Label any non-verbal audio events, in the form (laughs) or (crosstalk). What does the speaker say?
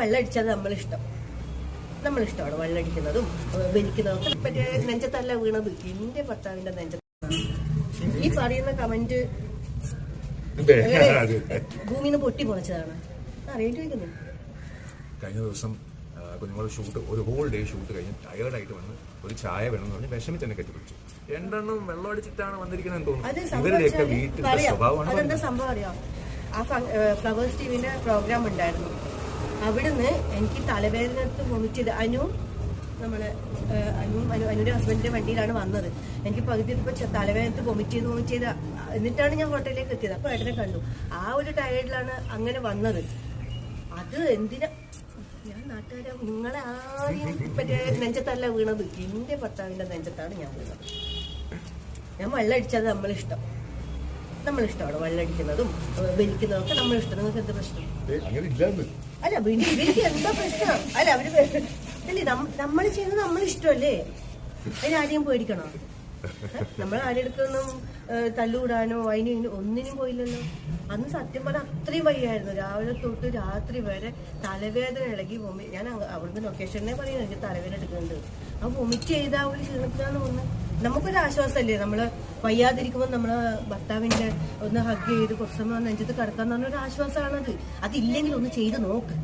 വെള്ളം അടിച്ചത് നമ്മളിഷ്ടം. നമ്മളിഷ്ടമാണ് വെള്ളടിക്കുന്നതും വലിക്കുന്നതും മറ്റേ നെഞ്ചത്തല്ല വീണത്. എന്റെ ഭർത്താവിന്റെ നെഞ്ചത്താണ്. ഈ പറയുന്ന കമന്റ് (laughs) ഭൂമിന്ന് പൊട്ടി പൊളിച്ചതാണ്. അറിയേണ്ടി വയ്ക്കുന്നു കഴിഞ്ഞ ദിവസം കുഞ്ഞുങ്ങളുടെ ഷൂട്ട് ഒരു ഹോൾ ഡേ ഷൂട്ട് കഴിഞ്ഞ് ടയേർഡായിട്ട് വന്ന് ഒരു ചായ വേണമെന്ന് പറഞ്ഞ് വിഷമിച്ച് തന്നെ കെട്ടിപ്പിടിച്ചു. രണ്ടെണ്ണം വെള്ളം അടിച്ചിട്ടാണ് വന്നിരിക്കുന്നത് തോന്നുന്നു. ഇവരുടെയൊക്കെ വീട്ടിലെ പറയാം. സ്വഭാവമാണ് അതെന്താ സംഭവം അറിയാം? ആ ഫ്ലവേഴ്സ് ടീമിന്റെ പ്രോഗ്രാം ഉണ്ടായിരുന്നു. അവിടുന്ന് എനിക്ക് തലവേദനത്ത് വൊമിറ്റ് ചെയ്ത് അനു നമ്മളെ അനു അനു അനുവിന്റെ ഹസ്ബൻഡിന്റെ വണ്ടിയിലാണ് വന്നത്. എനിക്ക് പകുതി ഇപ്പൊ തലവേദനത്ത് വൊമിറ്റ് ചെയ്ത് വൊമിറ്റ് ചെയ്ത് എന്നിട്ടാണ് ഞാൻ ഹോട്ടലിലേക്ക് എത്തിയത്. അപ്പോൾ ഏട്ടനെ കണ്ടു. ആ ഒരു ടയർഡിലാണ് അങ്ങനെ വന്നത്. അത് എന്തിനാ? ഞാൻ നാട്ടുകാരെ നിങ്ങളെ ആരെയും മറ്റേ നെഞ്ചത്തല്ല വീണത്. എന്റെ ഭർത്താവിന്റെ നെഞ്ചത്താണ് ഞാൻ വീണത്. ഞാൻ വെള്ളം അടിച്ചത് നമ്മളിഷ്ടം. നമ്മളിഷ്ടമാണ് വെള്ളം അടിക്കുന്നതും ഏഹ് വലിക്കുന്നതും ഒക്കെ നമ്മളിഷ്ടം. നിങ്ങൾക്ക് എന്ത് പ്രശ്നം? അല്ല വീട്ടിൽ എന്താ പ്രശ്നം? അല്ല അവർ അല്ലേ നമ്മൾ ചെയ്യുന്നത് നമ്മളിഷ്ടല്ലേ അതിന് ആരെയും പേടിക്കണോ? നമ്മൾ ആരെടുക്കൊന്നും തല്ലുകൂടാനോ അതിന് ഒന്നിനും പോയില്ലല്ലോ. അന്ന് സത്യം പറഞ്ഞാൽ അത്രയും വയ്യായിരുന്നു. രാവിലെ തൊട്ട് രാത്രി വരെ തലവേദന ഇളകി വൊമി ഞാൻ അവിടുന്ന് ലൊക്കേഷനെ പറയുന്നത് എനിക്ക് തലവേദന എടുക്കുന്നുണ്ട്. ആ വൊമിറ്റ് ചെയ്താൽ ഒരു ക്ഷീണത്തിലാണ് വന്ന് നമുക്കൊരു ആശ്വാസമല്ലേ നമ്മൾ വയ്യാതിരിക്കുമ്പോൾ നമ്മൾ ഭർത്താവിന്റെ ഒന്ന് ഹഗ് ചെയ്ത് കുറച്ച് സമയം നെഞ്ചത്ത് കിടക്കാന്ന് പറഞ്ഞൊരു ആശ്വാസമാണത്. അതില്ലെങ്കിൽ ഒന്ന് ചെയ്ത് നോക്ക്.